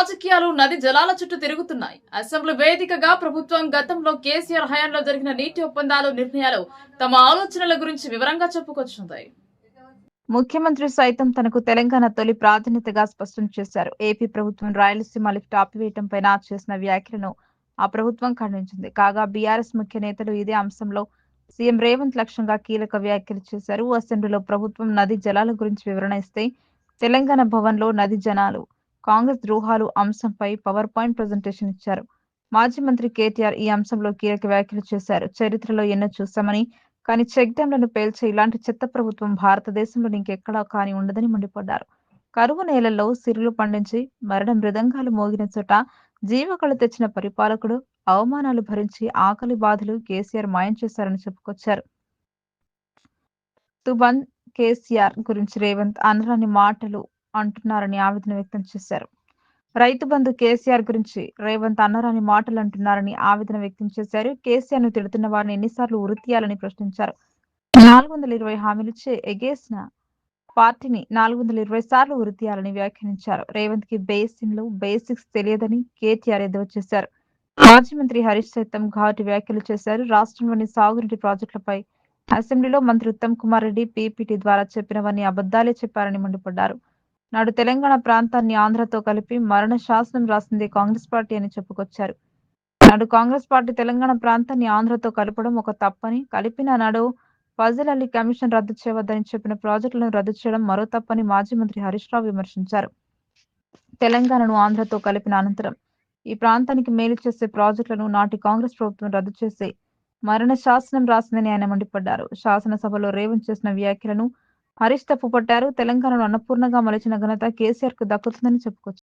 రాజకీయాలు నది జలాల చుట్టూ తిరుగుతున్నాయి. అసెంబ్లీ వేదికగా ప్రభుత్వం గతంలో కేసీఆర్ హయాంలో జరిగిన నీటి ఒప్పందాలు నిర్ణయాలు తమ ఆలోచనల గురించి వివరంగా చెప్పుకొచ్చున్నాయి ముఖ్యమంత్రి సైతం తనకు తెలంగాణ తొలి ప్రాధాన్యతగా స్పష్టం చేశారు. ఏపీ ప్రభుత్వం రాయలసీమ లిఫ్ట్ ఆపివేయటంపై చేసిన వ్యాఖ్యలను ఆ ప్రభుత్వం ఖండించింది. కాగా బీఆర్ఎస్ ముఖ్య నేతలు ఇదే అంశంలో సీఎం రేవంత్ లక్ష్యంగా కీలక వ్యాఖ్యలు చేశారు. అసెంబ్లీలో ప్రభుత్వం నది జలాల గురించి వివరణ ఇస్తే తెలంగాణ భవన్లో నది జనాలు కాంగ్రెస్ ద్రోహాలు అంశంపై పవర్ పాయింట్ ప్రజెంటేషన్ ఇచ్చారు. మాజీ మంత్రి కేటీఆర్ ఈ అంశంలో కీలక వ్యాఖ్యలు చేశారు. చరిత్రలో ఎన్నో చూశామని కానీ చెక్ డ్యాంలను పేల్చే ఇలాంటి చెత్త ప్రభుత్వం భారతదేశంలో ఇంకెక్కడా కాని ఉండదని మండిపడ్డారు. కరువు నేలల్లో సిరులు పండించి మరణ మృదంగాలు మోగిన చోట జీవకళ తెచ్చిన పరిపాలకుడు అవమానాలు భరించి ఆకలి బాధలు కేసీఆర్ మాయం చేశారని చెప్పుకొచ్చారు. తుబన్ కేసీఆర్ గురించి రేవంత్ అనరాని మాటలు అంటున్నారని ఆవేదన వ్యక్తం చేశారు. రైతు బంధు కేసీఆర్ గురించి రేవంత్ అన్నరాని మాటలు అంటున్నారని ఆవేదన వ్యక్తం చేశారు. కేసీఆర్ను తిడుతున్న వారిని ఎన్నిసార్లు ఉరితీయాలని ప్రశ్నించారు. నాలుగు వందల ఇరవై హామీలిచ్చే ఎగేసిన పార్టీని నాలుగు వందల ఇరవై సార్లు ఉరితీయాలని వ్యాఖ్యానించారు. రేవంత్కి బేసిన్లు బేసిక్స్ తెలియదని కేటీఆర్ ఎద్దేవా చేశారు. మాజీ మంత్రి హరీష్ సైతం ఘాటు వ్యాఖ్యలు చేశారు. రాష్ట్రంలోని సాగునీటి ప్రాజెక్టులపై అసెంబ్లీలో మంత్రి ఉత్తమ్ కుమార్ రెడ్డి పీపీటీ ద్వారా చెప్పినవన్నీ అబద్దాలే చెప్పారని మండిపడ్డారు. నాడు తెలంగాణ ప్రాంతాన్ని ఆంధ్రతో కలిపి మరణ శాసనం రాసింది కాంగ్రెస్ పార్టీ అని చెప్పుకొచ్చారు. నాడు కాంగ్రెస్ పార్టీ తెలంగాణ ప్రాంతాన్ని ఆంధ్రతో కలపడం ఒక తప్పని కలిపిన నాడు ఫజల్ అలీ కమిషన్ రద్దు చేయవద్దని చెప్పిన ప్రాజెక్టులను రద్దు చేయడం మరో తప్పని మాజీ మంత్రి హరీష్ రావు విమర్శించారు. తెలంగాణను ఆంధ్రతో కలిపిన అనంతరం ఈ ప్రాంతానికి మేలు చేసే ప్రాజెక్టులను నాటి కాంగ్రెస్ ప్రభుత్వం రద్దు చేసి మరణ శాసనం రాసిందని ఆయన మండిపడ్డారు. శాసనసభలో రేవంత్ చేసిన వ్యాఖ్యలను హరీష్ తప్పుపట్టారు. తెలంగాణను అన్నపూర్ణగా మలిచిన ఘనత కేసీఆర్కు దక్కుతుందని చెప్పుకోవచ్చు.